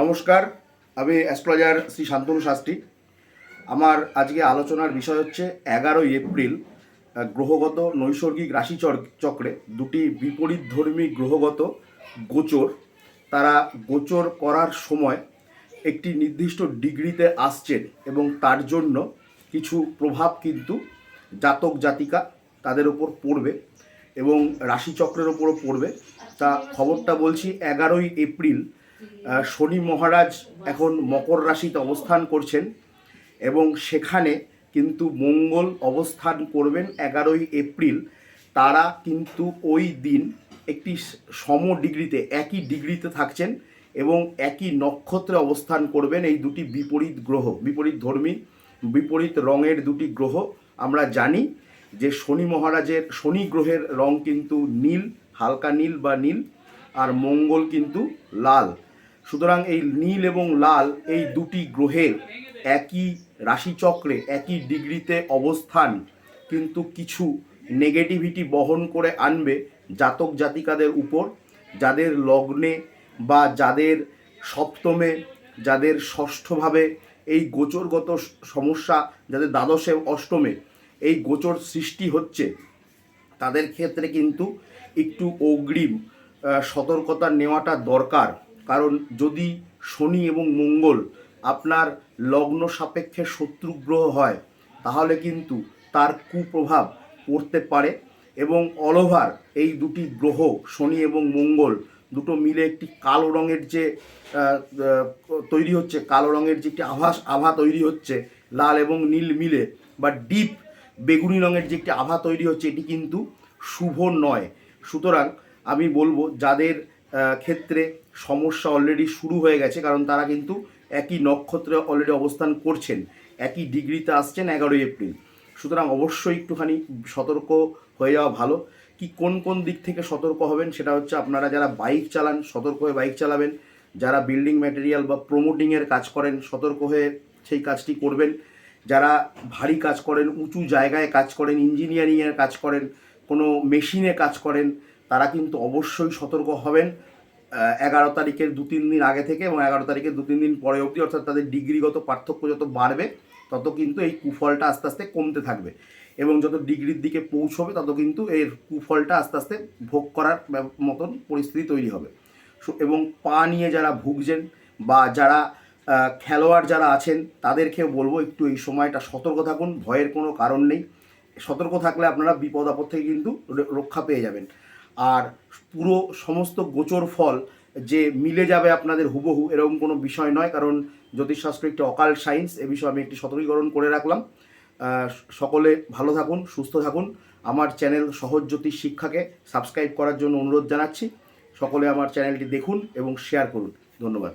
নমস্কার, আমি অ্যাস্ট্রোলজার শ্রী শান্তনু শাস্ত্রী। আমার আজকে আলোচনার বিষয় হচ্ছে এগারোই এপ্রিল গ্রহগত নৈসর্গিক রাশি চক্রে দুটি বিপরীত ধর্মী গ্রহগত গোচর। তারা গোচর করার সময় একটি নির্দিষ্ট ডিগ্রিতে আসছেন এবং তার জন্য কিছু প্রভাব কিন্তু জাতক জাতিকা তাদের ওপর পড়বে এবং রাশিচক্রের ওপরও পড়বে। তা খবরটা বলছি এগারোই এপ্রিল শনি মহারাজ এখন মকর রাশিতে অবস্থান করছেন এবং সেখানে কিন্তু মঙ্গল অবস্থান করবেন এগারোই এপ্রিল। তারা কিন্তু ওই দিন একটি সম ডিগ্রিতে, একই ডিগ্রিতে থাকছেন এবং একই নক্ষত্রে অবস্থান করবেন এই দুটি বিপরীত গ্রহ। বিপরীত ধর্মী, বিপরীত রঙের দুটি গ্রহ আমরা জানি যে শনি মহারাজের, শনি গ্রহের রং কিন্তু নীল, হালকা নীল বা নীল, আর মঙ্গল কিন্তু লাল। সুতরাং এই নীল এবং লাল এই দুটি গ্রহের একই রাশিচক্রে, একই ডিগ্রিতে অবস্থান, কিন্তু কিছু নেগেটিভিটি বহন করে আনবে জাতক জাতিকাদের উপর, যাদের লগ্নে বা যাদের সপ্তমে, যাদের ষষ্ঠভাবে এই গোচরগত সমস্যা, যাদের দ্বাদশে, অষ্টমে এই গোচর সৃষ্টি হচ্ছে, তাদের ক্ষেত্রে কিন্তু একটু অগ্রিম সতর্কতা নেওয়াটা দরকার। কারণ যদি শনি এবং মঙ্গল আপনার লগ্ন সাপেক্ষে শত্রু গ্রহ হয়, তাহলে কিন্তু তার কুপ্রভাব পড়তে পারে এবং অলওভার এই দুটি গ্রহ, শনি এবং মঙ্গল, দুটো মিলে একটি কালো রঙের যে তৈরি হচ্ছে, কালো রঙের যে একটি আভাস আভা তৈরি হচ্ছে, লাল এবং নীল মিলে বা ডিপ বেগুনি রঙের যে একটি আভা তৈরি হচ্ছে, এটি কিন্তু শুভ নয়। সুতরাং আমি বলব, যাদের ক্ষেত্রে সমস্যা অলরেডি শুরু হয়ে গেছে, কারণ তারা কিন্তু একই নক্ষত্রে অলরেডি অবস্থান করছেন, একই ডিগ্রিতে আসছেন এগারোই এপ্রিল। সুতরাং অবশ্যই একটুখানি সতর্ক হয়ে যাওয়া ভালো। কি কোন কোন দিক থেকে সতর্ক হবেন সেটা হচ্ছে আপনারা যারা বাইক চালান, সতর্ক হয়ে বাইক চালাবেন। যারা বিল্ডিং ম্যাটেরিয়াল বা প্রমোটিংয়ের কাজ করেন, সতর্ক হয়ে সেই কাজটি করবেন। যারা ভারী কাজ করেন, উঁচু জায়গায় কাজ করেন ইঞ্জিনিয়ারিংয়ের কাজ করেন, কোনো মেশিনে কাজ করেন তারা কিন্তু অবশ্যই সতর্ক হবেন এগারো তারিখের দু তিন দিন আগে থেকে এবং এগারো তারিখের দু তিন দিন পরে অবধি, অর্থাৎ তাদের ডিগ্রিগত পার্থক্য যত বাড়বে, তত কিন্তু এই কুফলটা আস্তে আস্তে কমতে থাকবে। এবং যত ডিগ্রির দিকে পৌঁছবে, তত কিন্তু এর কুফলটা আস্তে আস্তে ভোগ করার মতন পরিস্থিতি তৈরি হবে। এবং পা নিয়ে যারা ভুগছেন বা যারা খেলোয়াড় যারা আছেন, তাদেরকেও বলব একটু এই সময়টা সতর্ক থাকুন, ভয়ের কোনো কারণ নেই। সতর্ক থাকলে আপনারা বিপদ আপদ থেকে কিন্তু রক্ষা পেয়ে যাবেন। আর পুরো সমস্ত গোচর ফল যে মিলে যাবে আপনাদের হুবহু এরকম কোনো বিষয় নয়, কারণ জ্যোতিষশাস্ত্র একটি অকাল সায়েন্স এ বিষয়ে আমি একটি সতর্কীকরণ করে রাখলাম। সকলে ভালো থাকুন, সুস্থ থাকুন। আমার চ্যানেল সহজ জ্যোতিষ শিক্ষাকে সাবস্ক্রাইব করার জন্য অনুরোধ জানাচ্ছি। সকলে আমার চ্যানেলটি দেখুন এবং শেয়ার করুন। ধন্যবাদ।